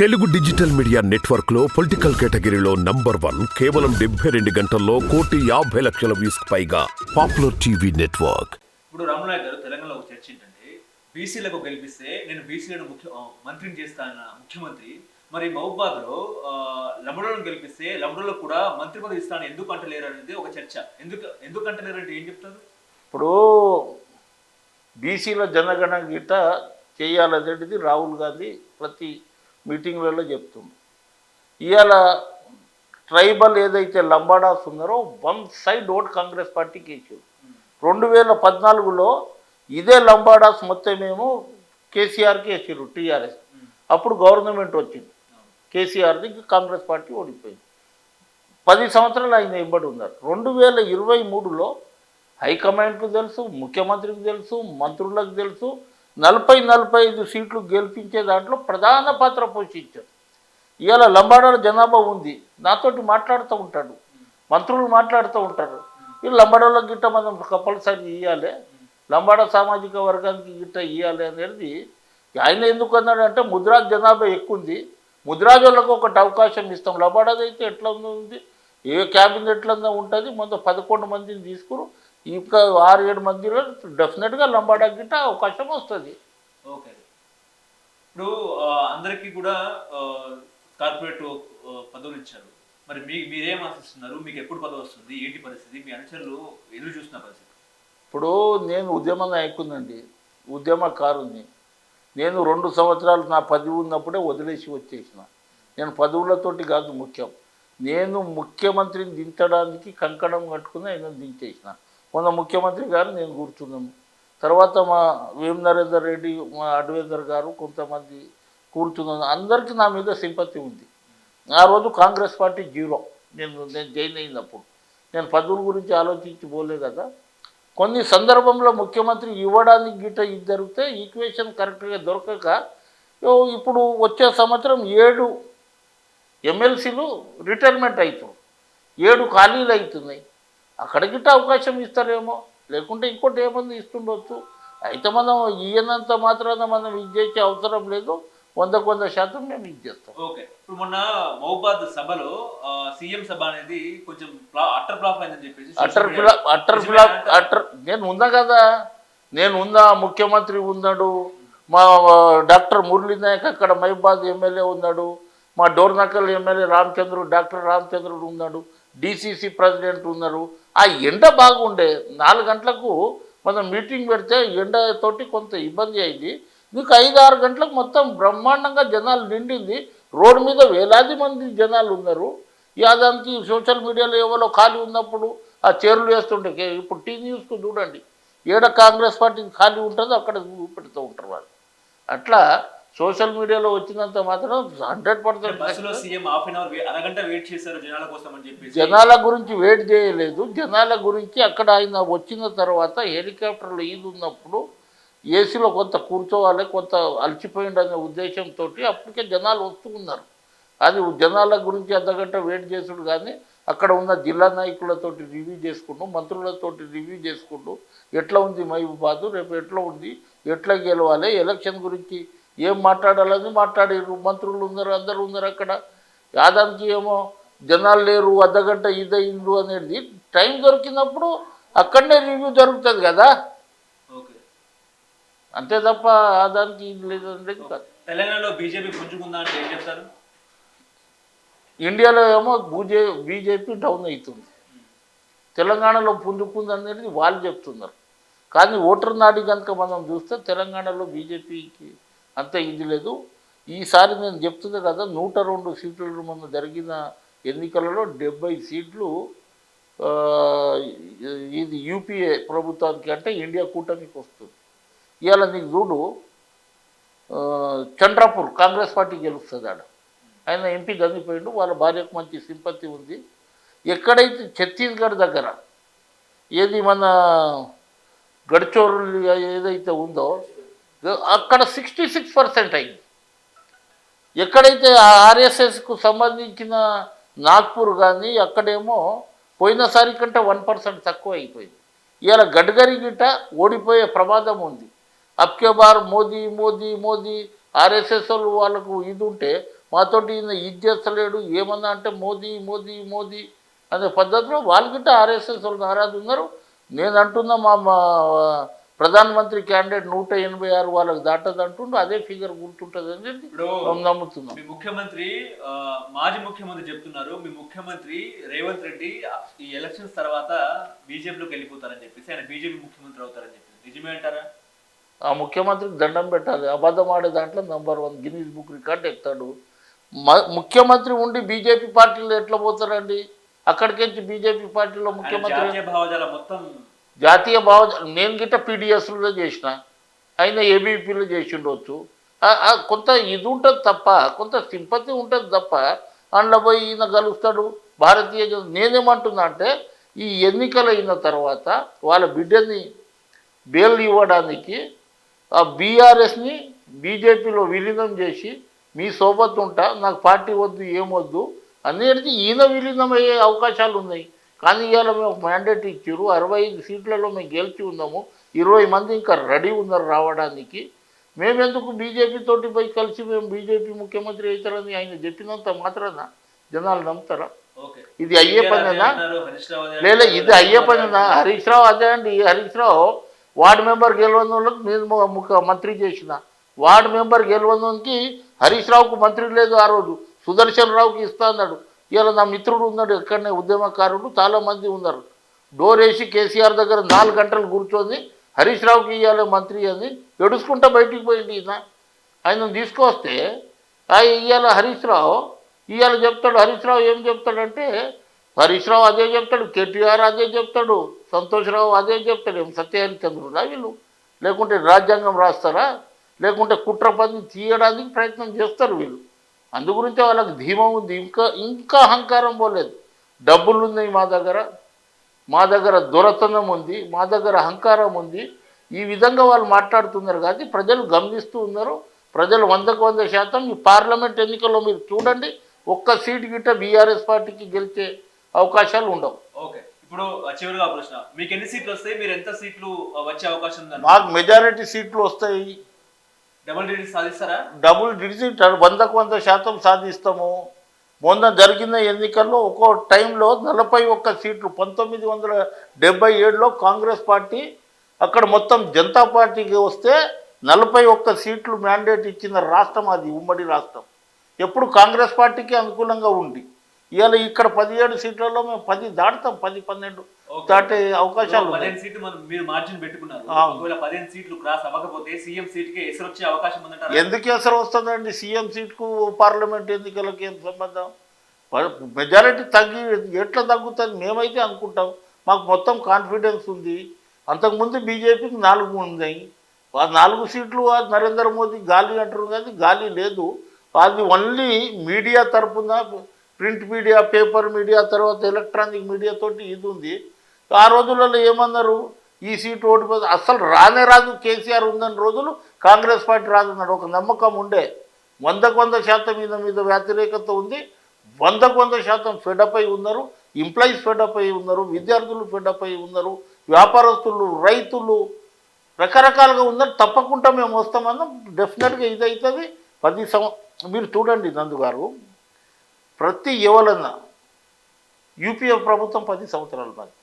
Telugu digital media నెట్వర్క్లో political కేటగిరీలో number one కేవలం డెబ్బై రెండు గంటల్లో కోటి యాభై లక్షల వ్యూస్ పైగా పాపులర్ టీవీ నెట్వర్క్. ఇప్పుడు రామనాయక్ గారు తెలంగాణలో ఒక చర్చ ఏంటంటే బీసీలకు గెలిపిస్తే నేను బీసీలను ముఖ్య మంత్రిని చేస్తాన ముఖ్యమంత్రి మరి మహబాద్లో లమడోలను గెలిపిస్తే లమడోలకు కూడా మంత్రి పదవి ఇస్తాను ఎందుకు అంటలేరు అనేది ఒక చర్చ. ఎందుకు ఎందుకు అంటలేరు అంటే ఏం చెప్తారు? ఇప్పుడు బీసీల జనగణ గీత చేయాలనేది రాహుల్ గాంధీ ప్రతి మీటింగ్లలో చెప్తుంది ఇవాళ ట్రైబల్ ఏదైతే లంబాడాస్ ఉన్నారో వన్ సైడ్ ఓట్ కాంగ్రెస్ పార్టీకి ఇచ్చారు రెండు వేల పద్నాలుగులో ఇదే లంబాడాస్ మొత్తం మేము కేసీఆర్కి వేసారు టీఆర్ఎస్. అప్పుడు గవర్నమెంట్ వచ్చింది. కేసీఆర్ది కాంగ్రెస్ పార్టీ ఓడిపోయింది. పది సంవత్సరాలు ఆయన ఇవ్వబడి ఉన్నారు. రెండు వేల ఇరవై మూడులో హైకమాండ్కు తెలుసు ముఖ్యమంత్రికి తెలుసు మంత్రులకు తెలుసు నలభై నలభై ఐదు సీట్లు గెలిపించే దాంట్లో ప్రధాన పాత్ర పోషించారు. ఇవాళ లంబాడాల జనాభా ఉంది. నాతోటి మాట్లాడుతూ ఉంటాడు. మంత్రులు మాట్లాడుతూ ఉంటారు. ఈ లంబాడాలకు గిట్ట మనం కంపల్సరీ ఇవ్వాలి లంబాడ సామాజిక వర్గానికి గిట్ట ఇవ్వాలి అనేది ఆయన ఎందుకు అన్నాడు అంటే ముద్రాజ్ జనాభా ఎక్కువ ఉంది ముద్రాజ్ వాళ్ళకు ఒకటి అవకాశం ఇస్తాం. లంబాడాది అయితే ఎట్లా ఉంది? ఏ క్యాబినెట్లో ఉంటుంది. మొత్తం పదకొండు మందిని తీసుకురు. ఇంకా ఆరు ఏడు మందిలో డెఫినెట్గా లంబాడా గిట్ట అవకాశం వస్తుంది. ఓకే. ఇప్పుడు అందరికీ కూడా కార్పొరేట్ పదవులు ఇచ్చారు. మరి మీ మీరేం ఆశిస్తున్నారు? మీకు ఎప్పుడు పదవి వస్తుంది? ఏంటి పరిస్థితి? మీ అనుచరులు ఎదురు చూస్తున్న పరిస్థితి? ఇప్పుడు నేను ఉద్యమ నాయకునండి ఉద్యమకారుని నేను రెండు సంవత్సరాలు నా పదవి ఉన్నప్పుడే వదిలేసి వచ్చేసిన. నేను పదవులతోటి కాదు ముఖ్యం. నేను ముఖ్యమంత్రిని దించడానికి కంకణం కట్టుకుని ఆయన దించేసిన. మొన్న ముఖ్యమంత్రి గారు నేను కూర్చున్నాము. తర్వాత మా వేం నరేందర్ రెడ్డి మా అడ్వైజర్ గారు కొంతమంది కూర్చున్నాను అందరికీ నా మీద సింపతి ఉంది. ఆ రోజు కాంగ్రెస్ పార్టీ జీరో. నేను నేను జైన్ అయినప్పుడు. నేను పదవుల గురించి ఆలోచించి పోలే కదా. కొన్ని సందర్భంలో ముఖ్యమంత్రి ఇవ్వడానికి గిట్ట ఇది జరిగితే ఈక్వేషన్ కరెక్ట్గా దొరకక ఇప్పుడు వచ్చే సంవత్సరం ఏడు ఎమ్మెల్సీలు రిటైర్మెంట్ అవుతారు ఏడు ఖాళీలు అవుతున్నాయి అక్కడ గిట్ట అవకాశం ఇస్తారేమో. లేకుంటే ఇంకోటి ఏమన్నా ఇస్తుండొచ్చు. అయితే మనం ఈయనంత మాత్రాన మనం ఇది చేసే అవసరం లేదు. వందకు వంద శాతం మేము ఇది చేస్తాం. ఓకే. ఇప్పుడు మొన్న మహబాద్ సభలో సీఎం సభ అనేది కొంచెం అట్టర్ ఫ్లాప్ అయిందని చెప్పేసి అటర్ ఫిలాప్ అటర్ ఫిలాప్ అంటారా? అటర్ నేను ఉన్నా కదా. నేను ఉన్నా ముఖ్యమంత్రి ఉన్నాడు. మా డాక్టర్ మురళీ నాయక్ అక్కడ మహిబాద్ ఎమ్మెల్యే ఉన్నాడు. మా డోర్నకల్ ఎమ్మెల్యే రామచంద్రుడు డాక్టర్ రామచంద్రుడు ఉన్నాడు. డిసిసి ప్రెసిడెంట్ ఉన్నారు. ఆ ఎండ బాగుండే నాలుగు గంటలకు మనం మీటింగ్ పెడితే ఎండ తోటి కొంత ఇబ్బంది అయింది. మీకు ఐదు ఆరు గంటలకు మొత్తం బ్రహ్మాండంగా జనాలు నిండింది. రోడ్డు మీద వేలాది మంది జనాలు ఉన్నారు. యాదానికి సోషల్ మీడియాలో ఎవరో ఖాళీ ఉన్నప్పుడు ఆ చీరలు వేస్తుంటే ఇప్పుడు టీ న్యూస్కు చూడండి. ఏడ కాంగ్రెస్ పార్టీకి ఖాళీ ఉంటుందో అక్కడ పెడుతూ ఉంటారు వాళ్ళు. అట్లా సోషల్ మీడియాలో వచ్చినంత మాత్రం హండ్రెడ్ పర్సెంట్ అరగంట వెయిట్ చేశారు జనాల కోసం అని చెప్పేసి. జనాల గురించి వెయిట్ చేయలేదు. జనాల గురించి అక్కడ ఆయన వచ్చిన తర్వాత హెలికాప్టర్లో ఈదు ఉన్నప్పుడు ఏసీలో కొంత కూర్చోవాలి కొంత అలసిపోయింది అనే ఉద్దేశంతో అప్పటికే జనాలు వస్తూ ఉన్నారు. అది జనాల గురించి అర్ధగంట వెయిట్ చేసుడు కానీ అక్కడ ఉన్న జిల్లా నాయకులతోటి రివ్యూ చేసుకుంటూ మంత్రులతోటి రివ్యూ చేసుకుంటూ ఎట్లా ఉంది మహబూబాదు రేపు ఎట్లా ఉంది ఎట్లా గెలవాలి ఎలక్షన్ గురించి ఏం మాట్లాడాలని మాట్లాడారు మంత్రులు ఉన్నారు అందరూ ఉన్నారు అక్కడ. యాదానికి ఏమో జనాలు లేరు అర్ధగంట ఇదయిండు అనేది టైం దొరికినప్పుడు అక్కడనే రివ్యూ జరుగుతుంది కదా? అంతే తప్ప దానికి కాదు తెలంగాణలో బీజేపీ పుంజుకుందా అంటే ఏం చెప్తారు? ఇండియాలో ఏమో బూజే బీజేపీ డౌన్ అవుతుంది. తెలంగాణలో పుంజుకుంది అనేది వాళ్ళు చెప్తున్నారు. కానీ ఓటర్ నాడి కనుక మనం చూస్తే తెలంగాణలో బీజేపీకి అంత ఇది లేదు. ఈసారి నేను చెప్తుంది కదా నూట రెండు సీట్లు మొన్న జరిగిన ఎన్నికలలో డెబ్బై సీట్లు ఇది యూపీఏ ప్రభుత్వానికి అంటే ఇండియా కూటమికి వస్తుంది. ఇవాళ నీకు చూడు ఆ, చంద్రపూర్ కాంగ్రెస్ పార్టీ గెలుస్తుంది ఆడ. ఆయన ఎంపీ చనిపోయిండు వాళ్ళ భార్యకు మంచి సింపతి ఉంది. ఎక్కడైతే ఛత్తీస్గఢ్ దగ్గర ఏది మన గడ్చోరు ఏదైతే ఉందో అక్కడ సిక్స్టీ సిక్స్ పర్సెంట్ అయింది. ఎక్కడైతే ఆర్ఎస్ఎస్కు సంబంధించిన నాగ్పూర్ కానీ అక్కడేమో పోయినసారి కంటే వన్ పర్సెంట్ తక్కువ అయిపోయింది. ఇవాళ గడ్కరీ గిట్ట ఓడిపోయే ప్రమాదం ఉంది. అబ్కే బార్ మోదీ మోదీ మోదీ ఆర్ఎస్ఎస్ వాళ్ళు వాళ్ళకు ఇది ఉంటే మాతోటి ఈయన ఇది చేస్తలేడు ఏమన్నా అంటే మోదీ మోదీ మోదీ అనే పద్ధతిలో వాళ్ళకిట ఆర్ఎస్ఎస్ వాళ్ళు నారాజు ఉన్నారు నేను అంటున్నా మా మా ప్రధానమంత్రి క్యాండిడేట్ నూట ఎనభై ఆరు వాళ్ళకి దాటదు అంటుండు అదే ఫిగర్ గుర్తుంటుంది అని చెప్పి నమ్ముతున్నాం. మీ ముఖ్యమంత్రి మాజీ ముఖ్యమంత్రి చెప్తున్నారు మీ ముఖ్యమంత్రి రేవంత్ రెడ్డి ఈ ఎలక్షన్స్ తర్వాత బీజేపీలోకి వెళ్ళిపోతారని చెప్పేసి ఆయన బీజేపీ ముఖ్యమంత్రి అవుతారని చెప్పేసి. నిజమే అంటారా? ఆ ముఖ్యమంత్రికి దండం పెట్టాలి. అబద్ధం ఆడే దాంట్లో number one Guinness book record ఎక్కుతాడు ముఖ్యమంత్రి ఉండి బీజేపీ పార్టీలో ఎట్లా పోతారండి? అక్కడికించి బీజేపీ పార్టీలో ముఖ్యమంత్రి భావజాల మొత్తం జాతీయ భావ నేను గిట్ట పీడిఎస్లో చేసిన ఆయన ఏబీపీలో చేసి ఉండొచ్చు కొంత ఇది ఉంటుంది తప్ప కొంత సింపతి ఉంటుంది తప్ప అందులో పోయి ఈయన కలుస్తాడు భారతీయ జన- నేనేమంటున్నా అంటే ఈ ఎన్నికలు అయిన తర్వాత వాళ్ళ బిడ్డని బెయిల్ ఇవ్వడానికి ఆ బీఆర్ఎస్ని బీజేపీలో విలీనం చేసి మీ సోబత్ ఉంటా నాకు పార్టీ వద్దు ఏమొద్దు అనేది ఈయన విలీనం అయ్యే అవకాశాలు ఉన్నాయి కానీ ఇవాళ మేము మ్యాండేట్ ఇచ్చారు. అరవై ఐదు సీట్లలో మేము గెలిచి ఉన్నాము. ఇరవై మంది ఇంకా రెడీ ఉన్నారు రావడానికి. మేమెందుకు బీజేపీ తోటి పోయి కలిసి మేము బీజేపీ ముఖ్యమంత్రి అవుతారని ఆయన చెప్పినంత మాత్రాన జనాలు నమ్ముతారా? ఇది అయ్యే పనేనా? లేదా ఇది అయ్యే పనేనా? హరీష్ రావు అదే అండి. హరీష్ రావు వార్డు మెంబర్ గెలవని వాళ్ళకి నేను మంత్రి చేసిన. వార్డు మెంబర్ గెలవడానికి హరీష్ రావుకు మంత్రి లేదు ఆ రోజు. సుదర్శన్ రావుకి ఇస్తా అన్నాడు. ఇలా నా మిత్రుడు ఉన్నాడు ఎక్కడనే ఉద్యమకారుడు చాలామంది ఉన్నారు. డోర్ వేసి కేసీఆర్ దగ్గర నాలుగు గంటలు కూర్చొని హరీష్ రావుకి ఇవ్వాలి మంత్రి అని ఎడుచుకుంటా బయటికి పోయింది ఈయన. ఆయన తీసుకొస్తే ఆ ఇవాళ హరీష్ రావు ఇవాళ చెప్తాడు హరీష్ రావు ఏం చెప్తాడంటే హరీష్ రావు అదే చెప్తాడు కేటీఆర్ అదే చెప్తాడు సంతోష్ రావు అదే చెప్తాడు ఏం సత్యహరిచంద్రుడా వీళ్ళు? లేకుంటే రాజ్యాంగం రాస్తారా? లేకుంటే కుట్ర పని తీయడానికి ప్రయత్నం చేస్తారు వీళ్ళు. అందు గురించి వాళ్ళకి ధీమం ఉంది. ఇంకా ఇంకా అహంకారం పోలేదు. డబ్బులు ఉన్నాయి మా దగ్గర మా దగ్గర దొరతనం ఉంది మా దగ్గర అహంకారం ఉంది. ఈ విధంగా వాళ్ళు మాట్లాడుతున్నారు కాబట్టి ప్రజలు గమనిస్తూ ఉన్నారు. ప్రజలు వందకు వంద శాతం ఈ పార్లమెంట్ ఎన్నికల్లో మీరు చూడండి ఒక్క సీటు గిట్ట బీఆర్ఎస్ పార్టీకి గెలిచే అవకాశాలు ఉండవు. ఓకే. ఇప్పుడు చివరిగా ప్రశ్న. మీకు ఎన్ని సీట్లు వస్తాయి? మీరు ఎంత సీట్లు వచ్చే అవకాశం మాకు మెజారిటీ సీట్లు వస్తాయి. డబుల్ డిజిట్ సాధిస్తారా? డబుల్ డిజిట్ వందకు వంద శాతం సాధిస్తాము. మొన్న జరిగిన ఎన్నికల్లో ఒక్కో టైంలో నలభై ఒక్క సీట్లు పంతొమ్మిది వందల డెబ్బై ఏడులో కాంగ్రెస్ పార్టీ అక్కడ మొత్తం జనతా పార్టీకి వస్తే నలభై ఒక్క సీట్లు మ్యాండేట్ ఇచ్చిన రాష్ట్రం అది ఉమ్మడి రాష్ట్రం. ఎప్పుడు కాంగ్రెస్ పార్టీకి అనుకూలంగా ఉంది. ఇవాళ ఇక్కడ పదిహేడు సీట్లలో మేము పది దాటుతాం పది పన్నెండు. దాటే అవకాశాలు పదిహేను సీట్లు మనం మీరు మార్జిన్ పెట్టుకున్నారు. ఒకవేళ పదిహేను సీట్లు క్రాస్ అవ్వకపోతే సీఎం సీట్కి ఎసరు వచ్చే అవకాశం ఉందంటారా? ఎందుకు ఎసరు వస్తుందండి? సీఎం సీట్కు పార్లమెంట్ ఎన్నికలకు ఏం సంబంధం? మెజారిటీ తగ్గి ఎట్లా తగ్గుతుంది? మేమైతే అనుకుంటాం. మాకు మొత్తం కాన్ఫిడెన్స్ ఉంది. అంతకుముందు బీజేపీకి నాలుగు ఉన్నాయి. ఆ నాలుగు సీట్లు నరేంద్ర మోదీ గాలి అంటారు కానీ గాలి లేదు. అది ఓన్లీ మీడియా తరపున ప్రింట్ మీడియా పేపర్ మీడియా తర్వాత ఎలక్ట్రానిక్ మీడియా తోటి ఇది ఉంది. ఆ రోజులలో ఏమన్నారు? ఈ సీటు ఓటు అస్సలు రానే రాదు. కేసీఆర్ ఉందని రోజులు కాంగ్రెస్ పార్టీ రాదన్నాడు ఒక నమ్మకం ఉండే. వందకు వంద శాతం మీద మీద వ్యతిరేకత ఉంది. వందకు వంద శాతం ఫెడప్ అయి ఉన్నారు. ఎంప్లాయీస్ ఫెడప్ అయి ఉన్నారు. విద్యార్థులు ఫెడప్ అయి ఉన్నారు. వ్యాపారస్తులు రైతులు రకరకాలుగా ఉన్నారు. తప్పకుండా మేము వస్తామన్నా. డెఫినెట్గా ఇది అవుతుంది పది సంవ మీరు చూడండి నందు గారు ప్రతి ఎవరన్నా యూపీఏ ప్రభుత్వం పది సంవత్సరాలు మంది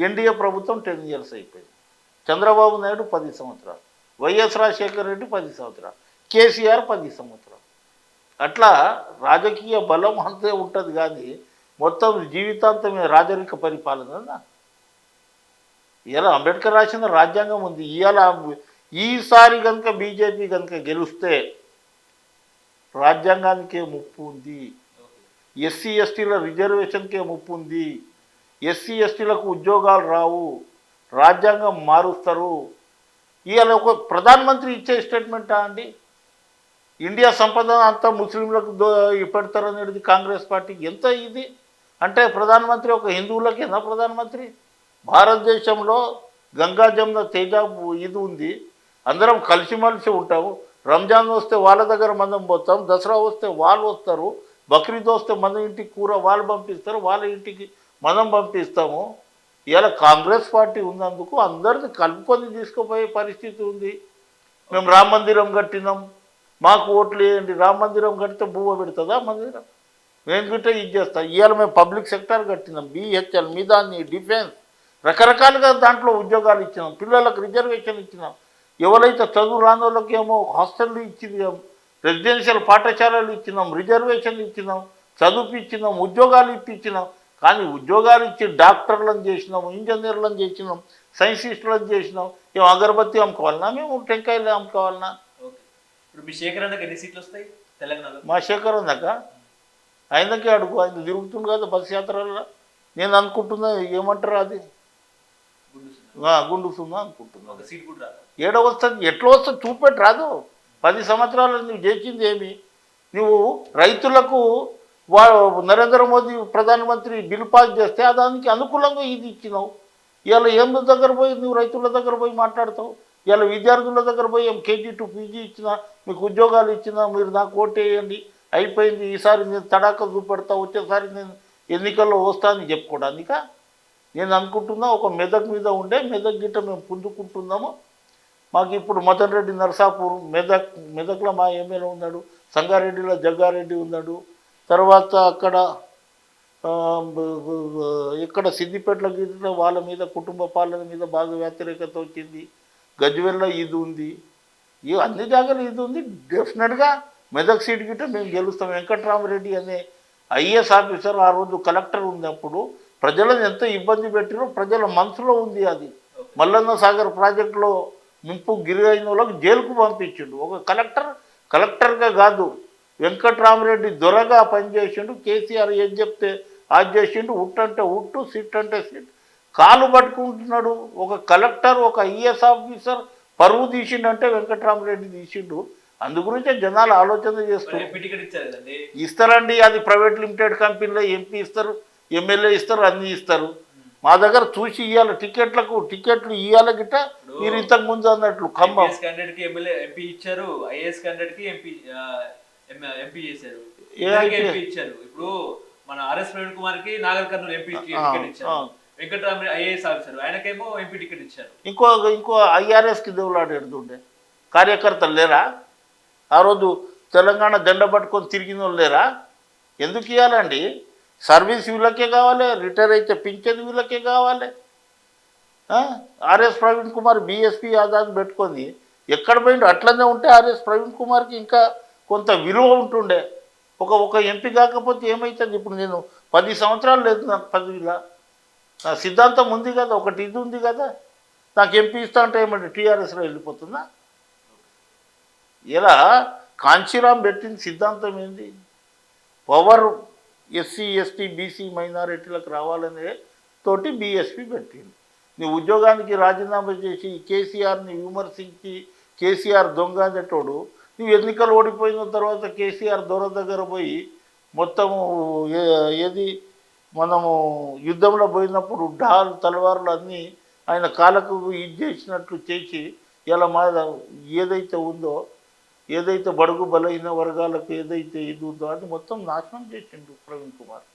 ఎన్డీఏ ప్రభుత్వం టెన్ ఇయర్స్ అయిపోయింది. చంద్రబాబు నాయుడు పది సంవత్సరాలు. వైఎస్ రాజశేఖర రెడ్డి పది సంవత్సరాలు. కేసీఆర్ పది సంవత్సరాలు. అట్లా రాజకీయ బలం అంతే ఉంటుంది కానీ మొత్తం జీవితాంతమే రాజరిక పరిపాలన ఇలా అంబేద్కర్ రాసిన రాజ్యాంగం ఉంది. ఇవాళ ఈసారి కనుక బీజేపీ కనుక గెలిస్తే రాజ్యాంగానికే ముప్పు ఉంది. ఎస్సీ ఎస్టీల రిజర్వేషన్కే ముప్పు ఉంది. ఎస్సీ ఎస్టీలకు ఉద్యోగాలు రావు రాజ్యాంగం మారుస్తారు. ఇవాళ ఒక ప్రధానమంత్రి ఇచ్చే స్టేట్మెంటా అండి? ఇండియా సంపద అంతా ముస్లింలకు దో పెడతారనేది కాంగ్రెస్ పార్టీ. ఎంత ఇది? అంటే ప్రధానమంత్రి ఒక హిందువులకేనా ప్రధానమంత్రి? భారతదేశంలో గంగా జమున తేజ ఇది ఉంది. అందరం కలిసిమలిసి ఉంటాము. రంజాన్ వస్తే వాళ్ళ దగ్గర మనం పోతాం. దసరా వస్తే వాళ్ళు వస్తారు. బక్రీద్ వస్తే మన ఇంటికి కూర వాళ్ళు పంపిస్తారు. వాళ్ళ ఇంటికి మనం పంపిస్తాము. ఇవాళ కాంగ్రెస్ పార్టీ ఉన్నందుకు అందరిని కలుపుకొని తీసుకుపోయే పరిస్థితి ఉంది. మేము రామ మందిరం కట్టినాం. మాకు ఓట్లు వేయండి. రామ మందిరం కడితే బువ్వ పెడుతుందా మందిరం? మేము గిట్ట ఇది చేస్తాం. ఇవాళ మేము పబ్లిక్ సెక్టర్ కట్టినాం. బిహెచ్ఎల్ మీదాన్ని డిఫెన్స్. రకరకాలుగా దాంట్లో ఉద్యోగాలు ఇచ్చినాం. పిల్లలకు రిజర్వేషన్ ఇచ్చినాం. ఎవరైతే చదువు రాని వాళ్ళకి ఏమో హాస్టళ్ళు ఇచ్చినాం. రెసిడెన్షియల్ పాఠశాలలు ఇచ్చినాం. రిజర్వేషన్లు ఇచ్చినాం. చదువుపిచ్చినాం ఉద్యోగాలు ఇప్పించినాం. కానీ ఉద్యోగాలు ఇచ్చి డాక్టర్లను చేసినాం ఇంజనీర్లను చేసినాం సైంటిస్టులను చేసినాం ఏం అగరబత్తి అమ్ముకోవాలన్నా మేము టెంకాయలు అమ్ముకోవాలన్నా మీ శేఖర్ అన్నకి ఎన్ని సీట్లు వస్తాయి తెలంగాణలో? మా శేఖర్ ఉందాక ఆయనకే అడుగు ఆయన తిరుగుతుంది కదా బస్ యాత్రల్లో. నేను అనుకుంటున్నా ఏమంటారు అది? గుండు సున్నా. అనుకుంటున్నా. ఏడ వస్తుంది ఎట్లా వస్తుంది చూపెట్టి రాదు. పది సంవత్సరాలు నువ్వు చేసింది ఏమి? నువ్వు రైతులకు వా నరేంద్ర మోదీ ప్రధానమంత్రి బిల్ పాస్ చేస్తే దానికి అనుకూలంగా ఇది ఇచ్చినావు. ఇవాళ ఏం దగ్గర పోయి నువ్వు రైతుల దగ్గర పోయి మాట్లాడతావు? ఇవాళ విద్యార్థుల దగ్గర పోయి ఏం కేజీ టు పీజీ ఇచ్చినా మీకు ఉద్యోగాలు ఇచ్చినా మీరు నాకు ఓటేయండి అయిపోయింది ఈసారి నేను తడాక చూపెడతా వచ్చేసారి నేను ఎన్నికల్లో వస్తా అని చెప్పుకోవడానిక? నేను అనుకుంటున్నా ఒక మెదక్ మీద ఉండే మెదక్ గిట్ట మేము పుంజుకుంటున్నాము. మాకు ఇప్పుడు మదన్ రెడ్డి నరసాపూర్ మెదక్ మెదక్లో మా ఎమ్మెల్యే ఉన్నాడు సంగారెడ్డిలో జగ్గారెడ్డి ఉన్నాడు తర్వాత అక్కడ ఇక్కడ సిద్దిపేటలో గిట్ల వాళ్ళ మీద కుటుంబ పాలన మీద బాగా వ్యతిరేకత వచ్చింది. గజ్వెల్లో ఇది ఉంది. ఈ అన్ని జాగాలు ఇది ఉంది. డెఫినెట్గా మెదక్ సీట్ గిట్ట మేము గెలుస్తాం. వెంకట్రామరెడ్డి అనే ఐఏఎస్ ఆఫీసర్ ఆ రోజు కలెక్టర్ ఉన్నప్పుడు ప్రజలను ఎంత ఇబ్బంది పెట్టినో ప్రజల మనసులో ఉంది అది. మల్లన్న సాగర్ ప్రాజెక్టులో ముంపు గిరి అయిన వాళ్ళకి జైలుకు పంపించిండు. ఒక కలెక్టర్ కలెక్టర్గా కాదు వెంకట్రామరెడ్డి దొరగా పనిచేసిండు కేసీఆర్ ఏం చెప్తే అది చేసిండు ఉట్టు అంటే ఉట్టు సిట్ అంటే సిట్. కాలు పట్టుకుంటున్నాడు ఒక కలెక్టర్ ఒక ఐఏఎస్ ఆఫీసర్ పరువు తీసిండంటే వెంకట్రామరెడ్డి తీసిండు. అందు గురించే జనాలు ఆలోచన కదండి. ఇస్తారండి అది ప్రైవేట్ లిమిటెడ్ కంపెనీలో ఎంపీ ఇస్తారు ఎమ్మెల్యే ఇస్తారు అన్నీ ఇస్తారు. మా దగ్గర చూసి ఇవ్వాలి టికెట్లకు టికెట్లు ఇవ్వాలి గిట్ట మీరు ఇంతకు ముందు అన్నట్లు ఖమ్మం. ఇచ్చారు ఐఏఎస్ క్యాండిడేట్కి ఎంపీ ఎంపీ చేశారు? ఎంపీ ఇచ్చారు. ఇప్పుడు మన ఆర్ఎస్ ప్రవీణ్ కుమార్కి నాగర్ కర్నూలు ఎంపీ టికెట్ ఇచ్చారు. Venkataramareddy IAS officer. ఆయనకేమో ఎంపీ టికెట్ ఇచ్చారు. ఇంకో ఇంకో ఐఆర్ఎస్కి దేవులాడేడుతుండే కార్యకర్తలు లేరా? ఆ రోజు తెలంగాణ జెండా పట్టుకొని తిరిగిన వాళ్ళు లేరా? ఎందుకు ఇవ్వాలండి సర్వీస్ వీళ్ళకే కావాలి రిటైర్ అయితే పింఛన్ వీళ్ళకే కావాలి. ఆర్ఎస్ ప్రవీణ్ కుమార్ బీఎస్పీ ఆదాన్ని పెట్టుకొని ఎక్కడ పోయిండు అట్లనే ఉంటే ఆర్ఎస్ ప్రవీణ్ కుమార్కి ఇంకా కొంత విలువ ఉంటుండే. ఒక ఒక ఎంపీ కాకపోతే ఏమవుతుంది ఇప్పుడు నేను పది సంవత్సరాలు లేదు నాకు పదవిలా. నా సిద్ధాంతం ఉంది కదా ఒకటి ఇది ఉంది కదా. నాకు ఎంపీ ఇస్తా అంటే ఏమంటే టీఆర్ఎస్లో వెళ్ళిపోతుందా? ఇలా కాంచీరాం పెట్టిన సిద్ధాంతం ఏంది? పవర్ ఎస్సీ ఎస్టీ బీసీ మైనారిటీలకు రావాలనే తోటి బీఎస్పీ పెట్టింది. నీ ఉద్యోగానికి రాజీనామా చేసి కేసీఆర్ని విమర్శించి కేసీఆర్ దొంగ అనేటోడు నువ్వు ఎన్నికలు ఓడిపోయిన తర్వాత కేసీఆర్ దొర దగ్గర పోయి మొత్తము ఏ- ఏది మనము యుద్ధంలో పోయినప్పుడు ఢాల్ తలవార్లు అన్నీ ఆయన కాలకు ఇది చేసినట్లు చేసి ఇలా మా ఏదైతే ఉందో ఏదైతే బడుగు బలహీన వర్గాలకు ఏదైతే ఇది ఉందో అది మొత్తం నాశనం చేసిండు ప్రవీణ్ కుమార్.